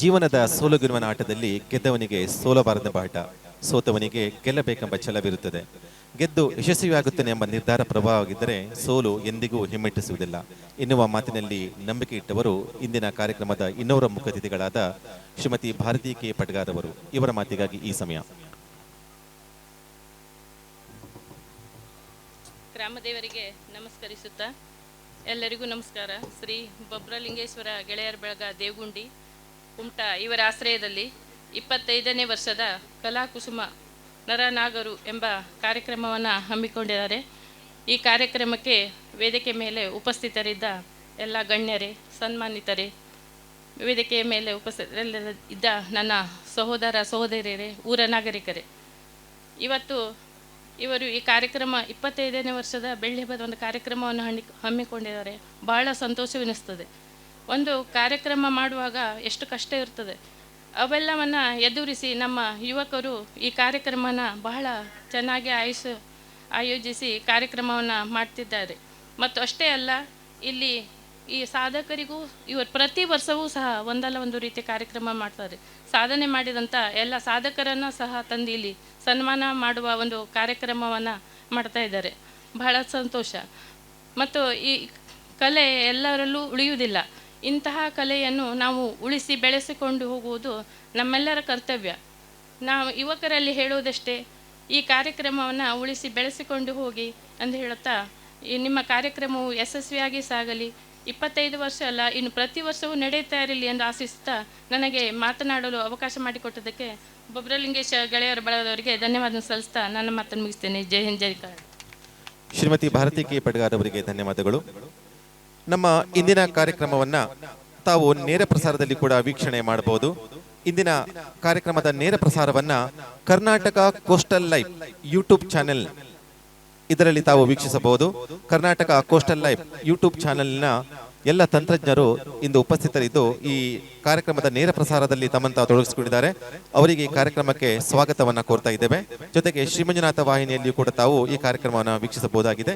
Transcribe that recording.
ಜೀವನದ ಸೋಲುಗಿರುವನ ಆಟದಲ್ಲಿ ಗೆದ್ದವನಿಗೆ ಸೋಲಬಾರದ ಬಾಟ ಸೋತವನಿಗೆ ಗೆಲ್ಲಬೇಕೆಂಬ ಛಲವಿರುತ್ತದೆ. ಗೆದ್ದು ಯಶಸ್ವಿಯಾಗುತ್ತೇನೆ ಎಂಬ ನಿರ್ಧಾರ ಪ್ರಭಾವವಾಗಿದ್ದರೆ ಸೋಲು ಎಂದಿಗೂ ಹಿಮ್ಮೆಟ್ಟಿಸುವುದಿಲ್ಲ. ಎನ್ನುವ ಮಾತಿನಲ್ಲಿ ನಂಬಿಕೆ ಇಟ್ಟವರು ಇಂದಿನ ಕಾರ್ಯಕ್ರಮದ ಇನ್ನೋರ ಮುಖತಿಥಿಗಳಾದ ಶ್ರೀಮತಿ ಭಾರತಿ ಕೆ. ಪಟ್ಗಾದವರು ಇವರ ಮಾತಿಗಾಗಿ ಈ ಸಮಯ. ಗ್ರಾಮದೇವರಿಗೆ ನಮಸ್ಕರಿಸುತ್ತಾ, ಎಲ್ಲರಿಗೂ ನಮಸ್ಕಾರ. ಶ್ರೀ ಬೊಬ್ರಲಿಂಗೇಶ್ವರ ಗೆಳೆಯರ ಬೆಳಗ ದೇವಗುಂಡಿ ಕುಮಟ ಇವರ ಆಶ್ರಯದಲ್ಲಿ ಇಪ್ಪತ್ತೈದನೇ ವರ್ಷದ ಕಲಾಕುಸುಮ ನರನಾಗರು ಎಂಬ ಕಾರ್ಯಕ್ರಮವನ್ನು ಹಮ್ಮಿಕೊಂಡಿದ್ದಾರೆ. ಈ ಕಾರ್ಯಕ್ರಮಕ್ಕೆ ವೇದಿಕೆ ಮೇಲೆ ಉಪಸ್ಥಿತರಿದ್ದ ಎಲ್ಲ ಗಣ್ಯರೇ ಸನ್ಮಾನಿತರೇ ವೇದಿಕೆಯ ಮೇಲೆ ಉಪಸ್ಥಿತರೆಲ್ಲ ಇದ್ದ ನನ್ನ ಸಹೋದರ ಸಹೋದರಿಯರೇ, ಊರ ನಾಗರಿಕರೇ. ಇವತ್ತು ಇವರು ಈ ಕಾರ್ಯಕ್ರಮ ಇಪ್ಪತ್ತೈದನೇ ವರ್ಷದ ಬೆಳ್ಳಿ ಹಬ್ಬದ ಒಂದು ಕಾರ್ಯಕ್ರಮವನ್ನು ಹಣ್ಣಿ, ಹಮ್ಮಿಕೊಂಡಿದ್ದಾರೆ. ಬಹಳ ಸಂತೋಷವೆನಿಸ್ತದೆ. ಒಂದು ಕಾರ್ಯಕ್ರಮ ಮಾಡುವಾಗ ಎಷ್ಟು ಕಷ್ಟ ಇರ್ತದೆ. ಅವೆಲ್ಲವನ್ನು ಎದುರಿಸಿ ನಮ್ಮ ಯುವಕರು ಈ ಕಾರ್ಯಕ್ರಮನ ಬಹಳ ಚೆನ್ನಾಗಿ ಆಯುಷ ಆಯೋಜಿಸಿ ಕಾರ್ಯಕ್ರಮವನ್ನು ಮಾಡ್ತಿದ್ದಾರೆ. ಮತ್ತು ಅಷ್ಟೇ ಅಲ್ಲ, ಇಲ್ಲಿ ಈ ಸಾಧಕರಿಗೂ ಇವರು ಪ್ರತಿ ವರ್ಷವೂ ಸಹ ಒಂದಲ್ಲ ಒಂದು ರೀತಿ ಕಾರ್ಯಕ್ರಮ ಮಾಡ್ತಾರೆ. ಸಾಧನೆ ಮಾಡಿದಂಥ ಎಲ್ಲ ಸಾಧಕರನ್ನು ಸಹ ತಂದು ಇಲ್ಲಿ ಸನ್ಮಾನ ಮಾಡುವ ಒಂದು ಕಾರ್ಯಕ್ರಮವನ್ನು ಮಾಡ್ತಾ ಇದ್ದಾರೆ. ಬಹಳ ಸಂತೋಷ. ಮತ್ತು ಈ ಕಲೆ ಎಲ್ಲರಲ್ಲೂ ಉಳಿಯುವುದಿಲ್ಲ. ಇಂತಹ ಕಲೆಯನ್ನು ನಾವು ಉಳಿಸಿ ಬೆಳೆಸಿಕೊಂಡು ಹೋಗುವುದು ನಮ್ಮೆಲ್ಲರ ಕರ್ತವ್ಯ. ನಾವು ಯುವಕರಲ್ಲಿ ಹೇಳುವುದಷ್ಟೇ, ಈ ಕಾರ್ಯಕ್ರಮವನ್ನು ಉಳಿಸಿ ಬೆಳೆಸಿಕೊಂಡು ಹೋಗಿ ಅಂತ ಹೇಳುತ್ತಾ, ಈ ನಿಮ್ಮ ಕಾರ್ಯಕ್ರಮವು ಯಶಸ್ವಿಯಾಗಿ ಸಾಗಲಿ. ಇಪ್ಪತ್ತೈದು ವರ್ಷ ಅಲ್ಲ, ಇನ್ನು ಪ್ರತಿ ವರ್ಷವೂ ನಡೆಯುತ್ತಾ ಇರಲಿ ಎಂದು ಆಶಿಸುತ್ತಾ ನನಗೆ ಮಾತನಾಡಲು ಅವಕಾಶ ಮಾಡಿಕೊಟ್ಟದಕ್ಕೆ ಬೊಬ್ರಲಿಂಗೇಶ ಗೆಳೆಯರ ಬಳಗದವರಿಗೆ ಧನ್ಯವಾದ ಸಲ್ಲಿಸ್ತಾ ನನ್ನ ಮಾತನ್ನು ಮುಗಿಸ್ತೇನೆ. ಜೈ ಹಿಂದ್, ಜೈ ಶ್ರೀಮತಿ ಭಾರತಿ ಕೆ ಪಡ್ಗಾರ್ ಅವರಿಗೆ ಧನ್ಯವಾದಗಳು. ನಮ್ಮ ಇಂದಿನ ಕಾರ್ಯಕ್ರಮವನ್ನ ತಾವು ನೇರ ಪ್ರಸಾರದಲ್ಲಿ ಕೂಡ ವೀಕ್ಷಣೆ ಮಾಡಬಹುದು. ಇಂದಿನ ಕಾರ್ಯಕ್ರಮದ ನೇರ ಪ್ರಸಾರವನ್ನ Karnataka coastal life YouTube channel ಇದರಲ್ಲಿ ತಾವು ವೀಕ್ಷಿಸಬಹುದು. ಕರ್ನಾಟಕ ಕೋಸ್ಟಲ್ ಲೈಫ್ ಯೂಟ್ಯೂಬ್ ಚಾನೆಲ್ನ ಎಲ್ಲ ತಂತ್ರಜ್ಞರು ಇಂದು ಉಪಸ್ಥಿತರಿದ್ದು ಈ ಕಾರ್ಯಕ್ರಮದ ನೇರ ಪ್ರಸಾರದಲ್ಲಿ ತಮ್ಮಂತ ತೊಡಗಿಸಿಕೊಂಡಿದ್ದಾರೆ. ಅವರಿಗೆ ಈ ಕಾರ್ಯಕ್ರಮಕ್ಕೆ ಸ್ವಾಗತವನ್ನ ಕೋರ್ತಾ ಇದ್ದೇವೆ. ಜೊತೆಗೆ ಶ್ರೀಮಂಜುನಾಥ ವಾಹಿನಿಯಲ್ಲಿಯೂ ಕೂಡ ತಾವು ಈ ಕಾರ್ಯಕ್ರಮವನ್ನು ವೀಕ್ಷಿಸಬಹುದಾಗಿದೆ.